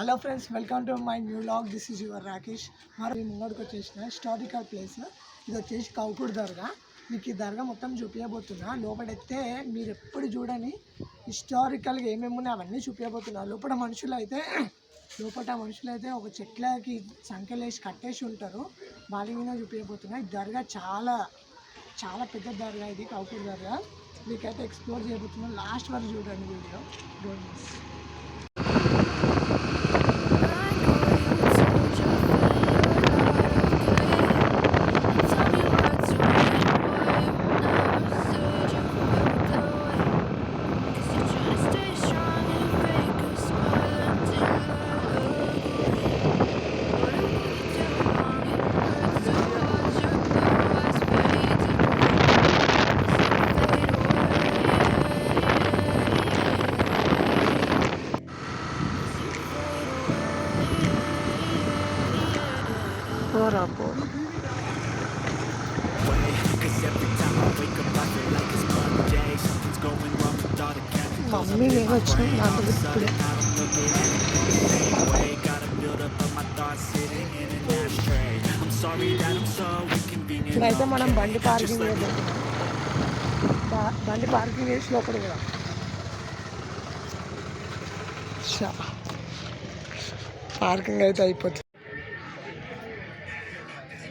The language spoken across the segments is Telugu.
Hello friends welcome to my new log this is your Rakesh మరి నేను ముంగడికి వచ్చేసిన హిస్టారికల్ ప్లేస్ ఇది వచ్చేసి కౌకుడు దర్గా. మీకు ఈ దర్గా మొత్తం చూపించబోతున్నా లోపలైతే మీరు ఎప్పుడు చూడని హిస్టారికల్గా ఏమేమి ఉన్నాయో అవన్నీ చూపించబోతున్నా లోపల మనుషులు అయితే లోపల మనుషులు అయితే ఒక చెట్లకి సంఖ్యలు వేసి కట్టేసి ఉంటారు. వాళ్ళ మీద చూపించబోతున్నా ఈ దర్గా చాలా చాలా పెద్ద దర్గా ఇది కౌకుడు దర్గా. మీకైతే ఎక్స్ప్లోర్ చేయబోతున్నా. లాస్ట్ వరకు చూడండి వీడియో. డోంట్ మిస్ పోరా పోరా మమ్మీ నేను వచ్చిన దాంట్లో ఇప్పుడే ఇప్పుడైతే మనం బండి పార్కింగ్ బండి పార్కింగ్ చేసి లోపల కదా పార్కింగ్ అయితే అయిపోతుంది.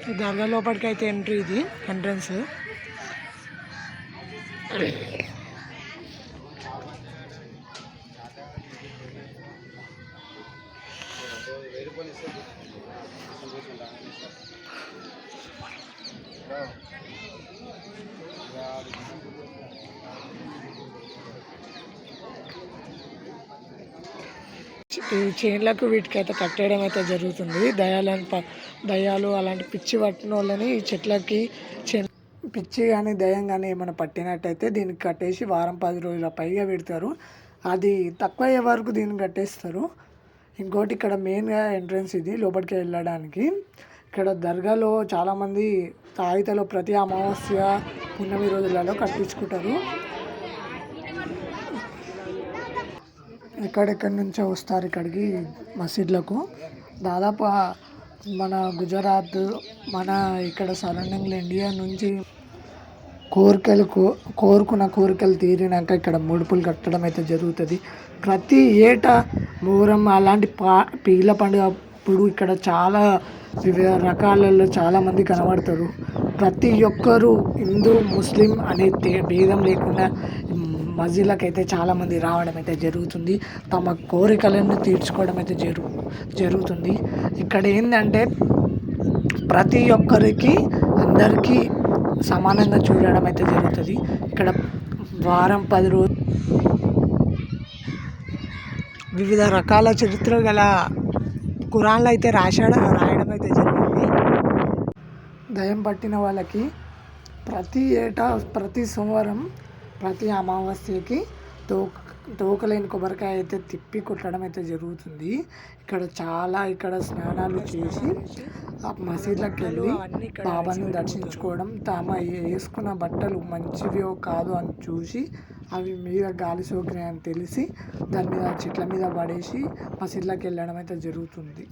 ఈ దర్గా లోపలికి అయితే ఎంట్రీ ఇది ఎంట్రన్స్ ఈ చైన్లకు వీటికైతే కట్టేయడం అయితే జరుగుతుంది. దయాలని దయాలు అలాంటి పిచ్చి పట్టిన వాళ్ళని ఈ చెట్లకి పిచ్చి కానీ దయం కానీ ఏమైనా పట్టినట్టయితే దీనికి కట్టేసి వారం పది రోజుల పైగా పెడతారు. అది తక్కువ అయ్యే వరకు దీన్ని కట్టేస్తారు. ఇంకోటి ఇక్కడ మెయిన్గా ఎంట్రన్స్ ఇది లోపలికి వెళ్ళడానికి. ఇక్కడ దర్గాలో చాలామంది తాయితలో ప్రతి అమావాస్య పున్నమి రోజులలో కట్టించుకుంటారు. ఎక్కడెక్కడి నుంచో వస్తారు ఇక్కడికి మసీద్లకు. దాదాపు మన గుజరాత్ మన ఇక్కడ సరౌండింగ్లో ఇండియా నుంచి కోరికలు కో కోరుకున్న కోరికలు తీరినాక ఇక్కడ ముడుపులు కట్టడం అయితే జరుగుతుంది. ప్రతి ఏటా మూరం అలాంటి పా పీల పండుగ అప్పుడు ఇక్కడ చాలా వివిధ రకాలలో చాలామంది కనబడతారు. ప్రతి ఒక్కరు హిందూ ముస్లిం అనే భేదం లేకుండా మసీదులకు అయితే చాలామంది రావడం అయితే జరుగుతుంది. తమ కోరికలను తీర్చుకోవడం అయితే జరు జరుగుతుంది. ఇక్కడ ఏంటంటే ప్రతి ఒక్కరికి అందరికీ సమానంగా చూడడం అయితే జరుగుతుంది. ఇక్కడ వారం పది రోజు వివిధ రకాల చరిత్ర గల కురాన్లు అయితే రాశాడు రాయడం అయితే జరిగింది. దయం పట్టిన వాళ్ళకి ప్రతి ఏటా ప్రతి సోమవారం ప్రతి అమావాస్యకి తోక తోకలేని కొబ్బరికాయ అయితే తిప్పి కొట్టడం అయితే జరుగుతుంది. ఇక్కడ చాలా ఇక్కడ స్నానాలు చేసి మసీదులకు వెళ్ళి బాబాని దర్శించుకోవడం తామ వేసుకున్న బట్టలు మంచివో కాదు అని చూసి అవి మీద గాలి సోకినాయని తెలిసి దాని మీద చెట్ల మీద పడేసి మసీదులకు వెళ్ళడం అయితే జరుగుతుంది.